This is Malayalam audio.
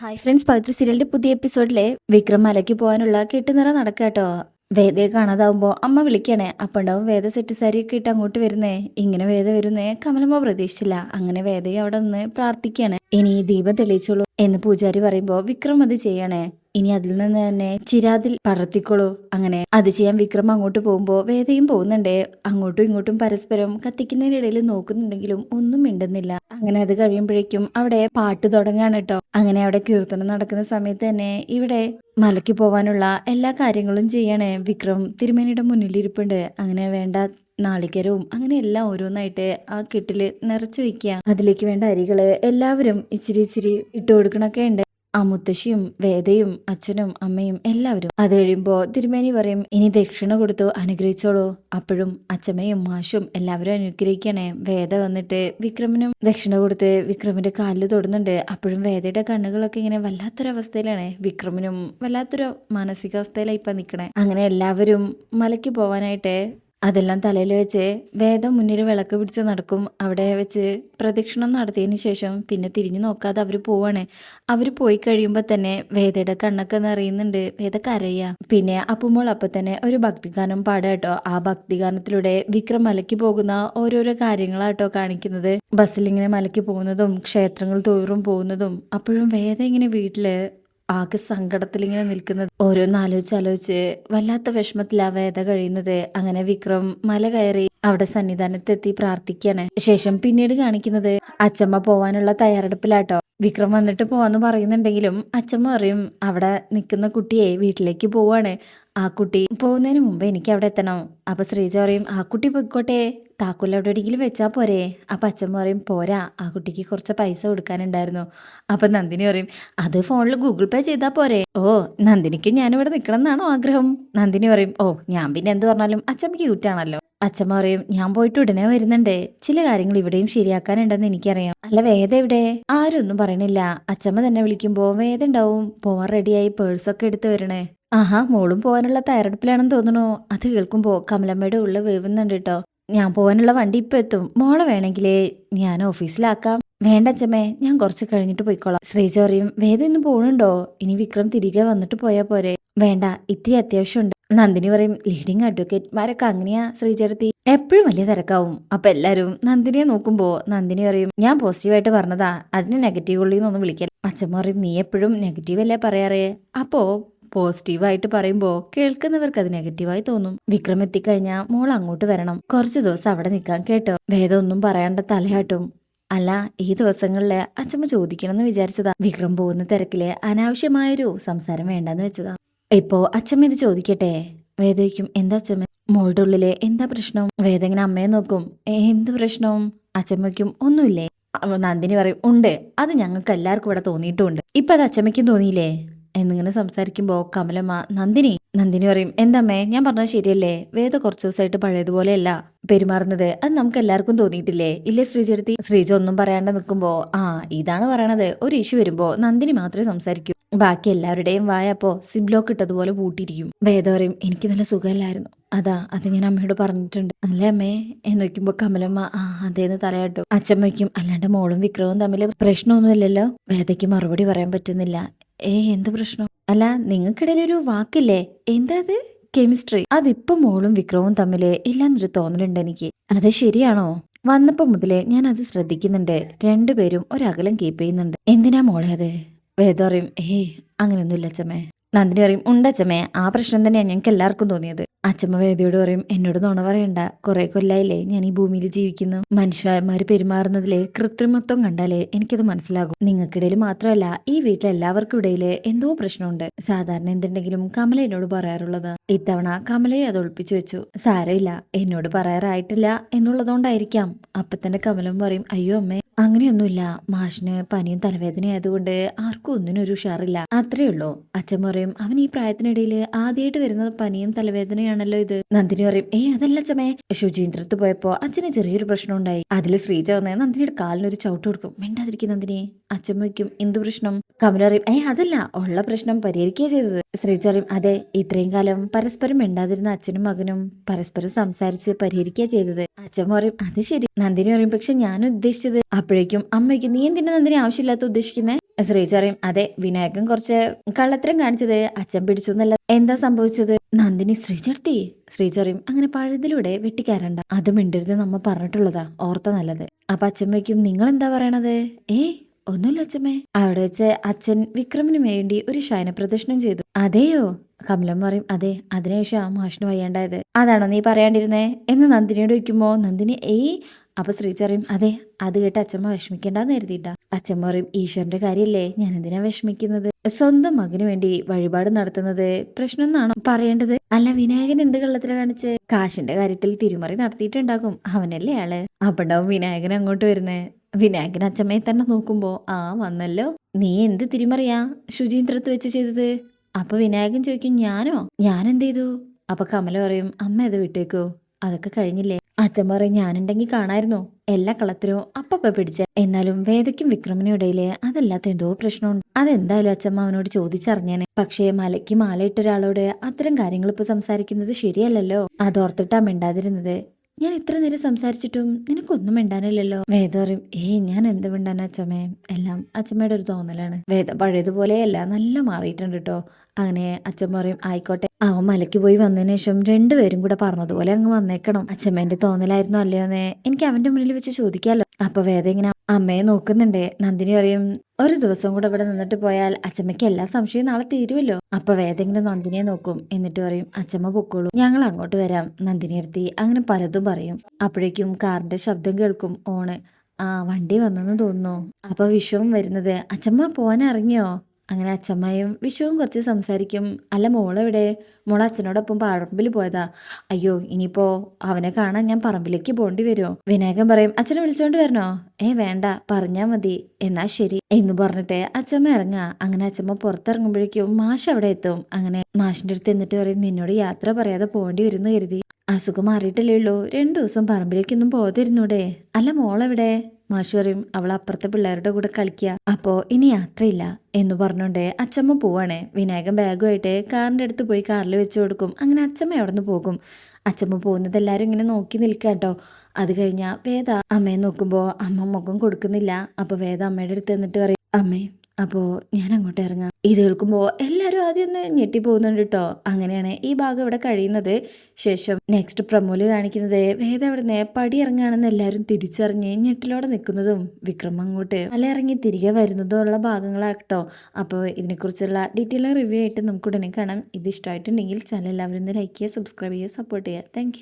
ഹായ് ഫ്രണ്ട്സ് പവിത്ര സീരിയലിന്റെ പുതിയ എപ്പിസോഡിലെ വിക്രം മലയ്ക്ക് പോകാനുള്ള കെട്ടുനിറ നടക്കാട്ടോ വേദയെ കാണാതാവുമ്പോ അമ്മ വിളിക്കണേ. അപ്പണ്ടാവും വേദ സെറ്റ് സാരിയൊക്കെ ഇട്ട് അങ്ങോട്ട് വരുന്നേ. ഇങ്ങനെ വേദ വരുന്നേ കമലമ്മ പ്രതീക്ഷിച്ചില്ല. അങ്ങനെ വേദയെ അവിടെ നിന്ന് പ്രാർത്ഥിക്കുകയാണ് ഇനി ദീപം തെളിയിച്ചോളൂ. എന്ന് പൂജാരി പറയുമ്പോ വിക്രം അത് ചെയ്യണേ. ഇനി അതിൽ നിന്ന് തന്നെ ചിരാതിൽ പടർത്തിക്കോളൂ അങ്ങനെ അത് ചെയ്യാൻ വിക്രം അങ്ങോട്ട് പോകുമ്പോ വേദയും പോകുന്നുണ്ട്. അങ്ങോട്ടും ഇങ്ങോട്ടും പരസ്പരം കത്തിക്കുന്നതിനിടയിൽ നോക്കുന്നുണ്ടെങ്കിലും ഒന്നും മിണ്ടുന്നില്ല. അങ്ങനെ അത് കഴിയുമ്പോഴേക്കും അവിടെ പാട്ട് തുടങ്ങാണ് കേട്ടോ അങ്ങനെ അവിടെ കീർത്തനം നടക്കുന്ന സമയത്ത് തന്നെ ഇവിടെ മലയ്ക്ക് പോവാനുള്ള എല്ലാ കാര്യങ്ങളും ചെയ്യണേ വിക്രം. തിരുമേനിയുടെ മുന്നിലിരിപ്പുണ്ട്. അങ്ങനെ വേണ്ട നാളികരവും അങ്ങനെ എല്ലാം ഓരോന്നായിട്ട് ആ കെട്ടിൽ നിറച്ചു വെക്കുക അതിലേക്ക് വേണ്ട അരികൾ എല്ലാവരും ഇച്ചിരി ഇച്ചിരി ഇട്ട് കൊടുക്കണൊക്കെ ഉണ്ട്. ആ മുത്തശ്ശിയും വേദയും അച്ഛനും അമ്മയും എല്ലാവരും. അത് കഴിയുമ്പോ തിരുമേനി പറയും ഇനി ദക്ഷിണ കൊടുത്തു അനുഗ്രഹിച്ചോളൂ. അപ്പോഴും അച്ഛമ്മയും മാഷും എല്ലാവരും അനുഗ്രഹിക്കണേ. വേദ വന്നിട്ട് വിക്രമിനും ദക്ഷിണ കൊടുത്ത് വിക്രമിന്റെ കാലിൽ തൊടുന്നുണ്ട്. അപ്പോഴും വേദയുടെ കണ്ണുകളൊക്കെ ഇങ്ങനെ വല്ലാത്തൊരവസ്ഥയിലാണ്. വിക്രമിനും വല്ലാത്തൊരു മാനസികാവസ്ഥയിലായി ഇപ്പൊ നിക്കണേ. അങ്ങനെ എല്ലാവരും മലയ്ക്ക് പോവാനായിട്ട് അതെല്ലാം തലയിൽ വെച്ച് വേദം മുന്നിൽ വിളക്ക് പിടിച്ച് നടക്കും. അവിടെ വെച്ച് പ്രദക്ഷിണം നടത്തിയതിന് ശേഷം പിന്നെ തിരിഞ്ഞു നോക്കാതെ അവർ പോവാണ്. അവർ പോയി കഴിയുമ്പോൾ തന്നെ വേദയുടെ കണ്ണൊക്കെ നിറയുന്നുണ്ട്. വേദ കരയുക പിന്നെ അപ്പുമ്പോൾ അപ്പം തന്നെ ഒരു ഭക്തിഗാനം പാടാട്ടോ ആ ഭക്തിഗാനത്തിലൂടെ വിക്രം മലയ്ക്ക് പോകുന്ന ഓരോരോ കാര്യങ്ങളാട്ടോ കാണിക്കുന്നത്. ബസ്സിലിങ്ങനെ മലയ്ക്ക് പോകുന്നതും ക്ഷേത്രങ്ങൾ തോറും പോകുന്നതും. അപ്പോഴും വേദ ഇങ്ങനെ വീട്ടിൽ ആകെ സങ്കടത്തിൽ ഇങ്ങനെ നിൽക്കുന്നത്. ഓരോന്ന് ആലോചിച്ച് ആലോചിച്ച് വല്ലാത്ത വിഷമത്തിൽ ആ വേദ കഴിയുന്നത്. അങ്ങനെ വിക്രം മല കയറി അവിടെ സന്നിധാനത്തെത്തി പ്രാർത്ഥിക്കുകയാണ് ശേഷം പിന്നീട് കാണിക്കുന്നത് അച്ചമ്മ പോവാനുള്ള തയ്യാറെടുപ്പിലാട്ടോ. വിക്രം വന്നിട്ട് പോവാന്ന് പറയുന്നുണ്ടെങ്കിലും അച്ചമ്മ പറയും അവിടെ നിൽക്കുന്ന കുട്ടിയെ വീട്ടിലേക്ക് പോവാണ്. ആ കുട്ടി പോകുന്നതിന് മുമ്പ് എനിക്ക് അവിടെ എത്തണം. അപ്പൊ ശ്രീജ പറയും ആ കുട്ടി പൊയ്ക്കോട്ടെ. താക്കോൽ എവിടെയെങ്കിലും വെച്ചാ പോരെ. അപ്പൊ അച്ഛൻ പറയും പോരാ. ആ കുട്ടിക്ക് കുറച്ച് പൈസ കൊടുക്കാനുണ്ടായിരുന്നു. അപ്പൊ നന്ദിനി പറയും അത് ഫോണിൽ ഗൂഗിൾ പേ ചെയ്താൽ പോരെ. ഓ നന്ദിനിക്ക് ഞാനിവിടെ നിൽക്കണം എന്നാണോ ആഗ്രഹം? നന്ദിനി പറയും ഓ ഞാൻ പിന്നെ എന്ത് പറഞ്ഞാലും അച്ഛൻ ക്യൂട്ടാണല്ലോ അച്ഛൻ പറയും ഞാൻ പോയിട്ട് ഉടനെ വരുന്നുണ്ട്. ചില കാര്യങ്ങൾ ഇവിടെയും ശരിയാക്കാനുണ്ടെന്ന് എനിക്കറിയാം. അല്ല വേദ എവിടെ? ആരും ഒന്നും പറയണില്ല. അച്ഛമ്മ തന്നെ വിളിക്കുമ്പോ വേദ ഉണ്ടാവും. പോവാൻ റെഡിയായി പേഴ്സൊക്കെ എടുത്ത് വരണേ. ആഹാ മോളും പോകാനുള്ള തയ്യാറെടുപ്പിലാണെന്ന് തോന്നുന്നു. അത് കേൾക്കുമ്പോ കമലമ്മയുടെ ഉള്ള വേവുന്നുണ്ട് കേട്ടോ ഞാൻ പോകാനുള്ള വണ്ടി ഇപ്പൊ എത്തും. മോളെ വേണമെങ്കിലേ ഞാൻ ഓഫീസിലാക്കാം. വേണ്ട അച്ഛമ്മേ ഞാൻ കുറച്ച് കഴിഞ്ഞിട്ട് പോയിക്കോളാം. ശ്രീജ പറയും വേദ ഇന്ന് പോണുണ്ടോ? ഇനി വിക്രം തിരികെ വന്നിട്ട് പോയാ പോരെ. വേണ്ട ഇത്തിരി അത്യാവശ്യമുണ്ട്. നന്ദിനി പറയും ലീഡിങ് അഡ്വക്കേറ്റ്മാരൊക്കെ അങ്ങനെയാ ശ്രീചേർത്തി എപ്പോഴും വലിയ തിരക്കാവും. അപ്പൊ എല്ലാരും നന്ദിനിയെ നോക്കുമ്പോ നന്ദിനി പറയും ഞാൻ പോസിറ്റീവായിട്ട് പറഞ്ഞതാ. അതിന് നെഗറ്റീവ് ഉള്ളിന്നൊന്നും വിളിക്കല്ല. അച്ഛമ്മ പറയും നീ എപ്പോഴും നെഗറ്റീവ് അല്ലേ പറയാറേ? അപ്പോ പോസിറ്റീവായിട്ട് പറയുമ്പോൾ കേൾക്കുന്നവർക്ക് അത് നെഗറ്റീവായി തോന്നും. വിക്രം എത്തിക്കഴിഞ്ഞാൽ മോൾ അങ്ങോട്ട് വരണം. കുറച്ച് ദിവസം അവിടെ നിൽക്കാൻ കേട്ടോ. വേദം ഒന്നും പറയാണ്ട തലയാട്ടും. അല്ല ഈ ദിവസങ്ങളിൽ അച്ഛമ്മ ചോദിക്കണമെന്ന് വിചാരിച്ചതാ. വിക്രം പോകുന്ന തിരക്കിൽ അനാവശ്യമായൊരു സംസാരം വേണ്ടെന്ന് വെച്ചതാ. ഇപ്പോ അച്ഛമ്മ ഇത് ചോദിക്കട്ടെ? വേദയ്ക്കും എന്താ അച്ഛമ്മ? മോളുടെ ഉള്ളിൽ എന്താ പ്രശ്നം? വേദ ഇങ്ങനെ അമ്മയെ നോക്കും. എന്ത് പ്രശ്നവും അച്ഛമ്മയ്ക്കും ഒന്നുമില്ലേ? നന്ദിനി പറയും ഉണ്ട്. അത് ഞങ്ങൾക്ക് എല്ലാവർക്കും ഇവിടെ തോന്നിയിട്ടുണ്ട് ഇപ്പൊ അത് അച്ഛമ്മയ്ക്കും തോന്നിയില്ലേ? എന്നിങ്ങനെ സംസാരിക്കുമ്പോൾ കമലമ്മ നന്ദിനി നന്ദിനി പറയും എന്താമ്മേ ഞാൻ പറഞ്ഞത് ശരിയല്ലേ? വേദ കുറച്ചു ദിവസമായിട്ട് പഴയതുപോലെയല്ല പെരുമാറുന്നത്. അത് നമുക്ക് എല്ലാവർക്കും തോന്നിയിട്ടില്ലേ? ഇല്ലേ ശ്രീജെടുത്തി ശ്രീജ ഒന്നും പറയാണ്ട് നിൽക്കുമ്പോ ആ ഇതാണ് പറയണത്. ഒരു ഇഷ്യൂ വരുമ്പോ നന്ദിനി മാത്രമേ സംസാരിക്കൂ. ബാക്കി എല്ലാവരുടെയും വായപ്പോ സിബ്ലോക്ക് ഇട്ടതുപോലെ പൂട്ടിയിരിക്കും. വേദ പറയും എനിക്ക് നല്ല സുഖമല്ലായിരുന്നു. അതാ അത് ഞാൻ അമ്മയോട് പറഞ്ഞിട്ടുണ്ട്. അല്ലേ അമ്മേ? എന്ന് വെക്കുമ്പോ കമലമ്മ ആ അതേന്ന് തലയാട്ടും. അച്ഛമ്മയ്ക്കും അല്ലാണ്ട് മോളും വിക്രവും തമ്മിൽ പ്രശ്നമൊന്നുമില്ലല്ലോ. വേദയ്ക്ക് മറുപടി പറയാൻ പറ്റുന്നില്ല. ഏ എന്ത് പ്രശ്നം? അല്ല നിങ്ങൾക്കിടയിൽ ഒരു വാക്കില്ലേ? എന്താ അത്? കെമിസ്ട്രി. അതിപ്പോ മോളും വിക്രവും തമ്മിൽ ഇല്ലാന്നൊരു തോന്നലുണ്ട് എനിക്ക്. അത് ശരിയാണോ? വന്നപ്പോ മുതലേ ഞാൻ അത് ശ്രദ്ധിക്കുന്നുണ്ട്. രണ്ടുപേരും ഒരകലം കീപ്പ് ചെയ്യുന്നുണ്ട്. എന്തിനാ മോളെ അത്? വേദോറിയും ഏയ് അങ്ങനെയൊന്നുമില്ല അച്ഛമ്മേ. നന്ദിനി പറയും ഉണ്ടച്ചമ്മേ ആ പ്രശ്നം തന്നെയാണ് ഞങ്ങൾക്ക് എല്ലാവർക്കും തോന്നിയത്. അച്ഛമ്മ വേദിയോട് പറയും എന്നോട് നുണ പറയണ്ട. കുറെ കൊല്ലായില്ലേ ഞാൻ ഈ ഭൂമിയിൽ ജീവിക്കുന്നു. മനുഷ്യന്മാര് പെരുമാറുന്നതിലെ കൃത്രിമത്വം കണ്ടാലേ എനിക്കത് മനസ്സിലാകും. നിങ്ങൾക്കിടയിൽ മാത്രമല്ല ഈ വീട്ടിലെ എല്ലാവർക്കും ഇടയിൽ എന്തോ പ്രശ്നമുണ്ട്. സാധാരണ എന്തുണ്ടെങ്കിലും കമല എന്നോട് പറയാറുള്ളത് ഇത്തവണ കമലയെ അത് ഒളിപ്പിച്ചു വെച്ചു. സാരമില്ല. എന്നോട് പറയാറായിട്ടില്ല എന്നുള്ളതുകൊണ്ടായിരിക്കാം. അപ്പത്തന്നെ കമലം പറയും അയ്യോ അമ്മേ അങ്ങനെയൊന്നുമില്ല. മാഷിന് പനിയും തലവേദന ആയതുകൊണ്ട് ആർക്കും ഒന്നിനും ഒരു ഉഷാറില്ല. അത്രേ ഉള്ളൂ. അച്ഛൻ പറയും അവൻ ഈ പ്രായത്തിനിടയിൽ ആദ്യമായിട്ട് വരുന്ന പനിയും തലവേദനയാണല്ലോ ഇത്. നന്ദിനി പറയും ഏ അതല്ല അച്ഛമേ ശുചീന്ദ്രത്ത് പോയപ്പോ അച്ഛന് ചെറിയൊരു പ്രശ്നം ഉണ്ടായി അതിൽ ശ്രീജ വന്നേ നന്ദിനിയുടെ കാലിനൊരു ചവിട്ട് കൊടുക്കും. മിണ്ടാതിരിക്കും നന്ദിനി. അച്ഛമ്മ എന്തു പ്രശ്നം? കമല അറിയും ഏ അതല്ല. ഉള്ള പ്രശ്നം പരിഹരിക്കുക ചെയ്തത്. ശ്രീജ അറിയും അതെ ഇത്രയും കാലം പരസ്പരം മിണ്ടാതിരുന്ന അച്ഛനും മകനും പരസ്പരം സംസാരിച്ച് പരിഹരിക്കുക ചെയ്തത്. അച്ഛമ്മ പറയും അത് ശരി. നന്ദിനി പറയും പക്ഷെ ഞാൻ ഉദ്ദേശിച്ചത് അപ്പോഴേക്കും അമ്മയ്ക്ക് നീ എന്തിനാ നന്ദിനി ആവശ്യമില്ലാത്ത ഉദ്ദേശിക്കുന്നത് ശ്രീജ അറിയും അതെ വിനായകൻ കുറച്ച് കള്ളത്തരം കാണിച്ചത് അച്ഛൻ പിടിച്ചു എന്നല്ല. എന്താ സംഭവിച്ചത്? നന്ദിനി ശ്രീചർത്തി ശ്രീചറിയും അങ്ങനെ പഴുതിലൂടെ വെട്ടിക്കാരണ്ട അത് മിണ്ടരുത് നമ്മ പറഞ്ഞിട്ടുള്ളതാ. ഓർത്ത നല്ലത്. അപ്പൊ അച്ഛമ്മയ്ക്കും നിങ്ങൾ എന്താ പറയണത്? ഏ ഒന്നുമില്ല അച്ഛമ്മേ. അവിടെ വെച്ച് അച്ഛൻ വിക്രമിന് വേണ്ടി ഒരു ശയന ചെയ്തു. അതെയോ? കമലം പറയും അതെ അതിനുശേഷം ആ മാഷിന് വയ്യാണ്ടായത്. അതാണോ നീ പറയാണ്ടിരുന്നേ? എന്ന് നന്ദിനിയോട് വയ്ക്കുമ്പോ നന്ദിനി ഏയ് അപ്പൊ ശ്രീചറിയും അതെ അത് കേട്ട് അച്ഛമ്മ വിഷമിക്കേണ്ടെന്ന് കരുതിയിട്ടാ. അച്ഛമ്മ പറയും ഈശ്വരന്റെ കാര്യല്ലേ ഞാൻ എന്തിനാ വിഷമിക്കുന്നത്? സ്വന്തം മകന് വേണ്ടി വഴിപാട് നടത്തുന്നത് പ്രശ്നം എന്നാണോ പറയേണ്ടത്? അല്ല വിനായകൻ എന്ത് കള്ളത്തില കാണിച്ച്? കാശിന്റെ കാര്യത്തിൽ തിരുമറി നടത്തിയിട്ടുണ്ടാകും. അവനല്ലേ ആൾ. അപ്പണ്ടാവും വിനായകൻ അങ്ങോട്ട് വരുന്നേ. വിനായകൻ അച്ചമ്മയെ തന്നെ നോക്കുമ്പോ ആ വന്നല്ലോ. നീ എന്ത് തിരിമറിയാ? ശുചീന്ദ്രത്ത് വെച്ച് ചെയ്തത്. അപ്പൊ വിനായകൻ ചോദിക്കും ഞാനോ? ഞാൻ എന്ത് ചെയ്തു? അപ്പൊ കമല പറയും അമ്മ അത് വിട്ടേക്കോ. അതൊക്കെ കഴിഞ്ഞില്ലേ? അച്ഛൻ പറയും ഞാനുണ്ടെങ്കിൽ കാണായിരുന്നു. എല്ലാ കളത്തിലും അപ്പപ്പ പിടിച്ച. എന്നാലും വേദയ്ക്കും വിക്രമിനും ഇടയിൽ അതല്ലാത്ത എന്തോ പ്രശ്നമുണ്ട്. അതെന്തായാലും അച്ഛമ്മ അവനോട് ചോദിച്ചറിഞ്ഞേനെ. പക്ഷേ മലയ്ക്ക് മാലയിട്ട ഒരാളോട് അത്തരം കാര്യങ്ങൾ ഇപ്പൊ സംസാരിക്കുന്നത് ശരിയല്ലല്ലോ. അതോർത്തിട്ടാ മിണ്ടാതിരുന്നത്. ഞാൻ ഇത്ര നേരം സംസാരിച്ചിട്ടും നിനക്കൊന്നും മിണ്ടാനില്ലല്ലോ. വേദ പറയും ഏയ് ഞാൻ എന്ത് മിണ്ടാനാ അച്ഛമ്മേ? എല്ലാം അച്ഛമ്മയുടെ ഒരു തോന്നലാണ്. വേദ പഴയതുപോലെയല്ല നല്ല മാറിയിട്ടുണ്ട് കേട്ടോ അങ്ങനെ അച്ഛൻ പറയും ആയിക്കോട്ടെ. അവൻ മലയ്ക്ക് പോയി വന്നതിന് ശേഷം രണ്ടുപേരും കൂടെ പറഞ്ഞതുപോലെ അങ്ങ് വന്നേക്കണം. അച്ഛമ്മേന്റെ തോന്നലായിരുന്നു അല്ലയോന്നേ? എനിക്ക് അവന്റെ മുന്നിൽ വെച്ച് ചോദിക്കാമല്ലോ അപ്പൊ വേദ ഇങ്ങനെ അമ്മയെ നോക്കുന്നുണ്ട്. നന്ദിനി പറയും ഒരു ദിവസം കൂടെ ഇവിടെ നിന്നിട്ട് പോയാൽ അച്ഛമ്മയ്ക്ക് എല്ലാ സംശയവും നാളെ തീരുമല്ലോ അപ്പൊ വേദെങ്കിലും നന്ദിനിയെ നോക്കും. എന്നിട്ട് പറയും അച്ഛമ്മ പൊക്കോളൂ ഞങ്ങൾ അങ്ങോട്ട് വരാം. നന്ദിനി എടുത്തി അങ്ങനെ പലതും പറയും. അപ്പോഴേക്കും കാറിന്റെ ശബ്ദം കേൾക്കും ഓണ് ആ വണ്ടി വന്നെന്ന് തോന്നുന്നു. അപ്പൊ വിഷവും വരുന്നത് അച്ഛമ്മ പോവാൻ ഇറങ്ങിയോ? അങ്ങനെ അച്ഛമ്മയും വിഷുവും കുറച്ച് സംസാരിക്കും. അല്ല മോളെവിടെ? മോൾ അച്ഛനോടൊപ്പം പറമ്പിൽ പോയതാ. അയ്യോ ഇനിയിപ്പോ അവനെ കാണാൻ ഞാൻ പറമ്പിലേക്ക് പോകേണ്ടി വരുമോ വിനായകൻ പറയും അച്ഛനെ വിളിച്ചോണ്ട് വരണോ? ഏ വേണ്ട പറഞ്ഞാ മതി. എന്നാ ശരി. എന്ന് പറഞ്ഞിട്ട് അച്ഛമ്മ ഇറങ്ങാ അങ്ങനെ അച്ഛമ്മ പുറത്തിറങ്ങുമ്പോഴേക്കും മാഷ് അവിടെ എത്തും. അങ്ങനെ മാഷിന്റെ അടുത്ത് എന്നിട്ട് പറയും നിന്നോട് യാത്ര പറയാതെ പോകേണ്ടി വരുന്നു കരുതി. അസുഖം മാറിയിട്ടല്ലേ ഉള്ളൂ. രണ്ടു ദിവസം പറമ്പിലേക്കൊന്നും പോകാതിരുന്നൂടെ? അല്ല മോളെവിടെ? മാഷ് പറയും അവൾ അപ്പുറത്തെ പിള്ളേരുടെ കൂടെ കളിക്കുക അപ്പോ ഇനി യാത്രയില്ല. എന്ന് പറഞ്ഞോണ്ട് അച്ചമ്മ പോവാണേ. വിനായകൻ ബാഗുമായിട്ട് കാറിന്റെ അടുത്ത് പോയി കാറിൽ വെച്ച് കൊടുക്കും. അങ്ങനെ അച്ചമ്മ അവിടെ നിന്ന് പോകും? അച്ചമ്മ പോകുന്നത് എല്ലാവരും ഇങ്ങനെ നോക്കി നിൽക്കുക കേട്ടോ അത് കഴിഞ്ഞാൽ വേദ അമ്മയെ നോക്കുമ്പോൾ അമ്മ മുഖം കൊടുക്കുന്നില്ല. അപ്പോൾ വേദ അമ്മയുടെ അടുത്ത് എന്നിട്ട് പറയും അമ്മേ അപ്പോൾ ഞാൻ അങ്ങോട്ട് ഇറങ്ങാം. ഇത് കേൾക്കുമ്പോൾ എല്ലാവരും ആദ്യം ഒന്ന് ഞെട്ടിപ്പോകുന്നുണ്ട് കേട്ടോ അങ്ങനെയാണ് ഈ ഭാഗം ഇവിടെ കഴിയുന്നത്. ശേഷം നെക്സ്റ്റ് പ്രമോൽ കാണിക്കുന്നത് വേദ അവിടെ നിന്ന് പടി ഇറങ്ങുകയാണെന്ന് എല്ലാവരും തിരിച്ചറിഞ്ഞ് ഞെട്ടിലോടെ നിൽക്കുന്നതും വിക്രം അങ്ങോട്ട് അല്ല ഇറങ്ങി തിരികെ വരുന്നതും ഉള്ള ഭാഗങ്ങളാണ് കേട്ടോ അപ്പോൾ ഇതിനെക്കുറിച്ചുള്ള ഡീറ്റെയിൽ റിവ്യൂ ആയിട്ട് നമുക്ക് ഉടനെ കാണാം. ഇത് ഇഷ്ടമായിട്ടുണ്ടെങ്കിൽ ചാനൽ എല്ലാവരും ഒന്ന് ലൈക്ക് ചെയ്യുക സബ്സ്ക്രൈബ് ചെയ്യുക സപ്പോർട്ട് ചെയ്യുക. താങ്ക്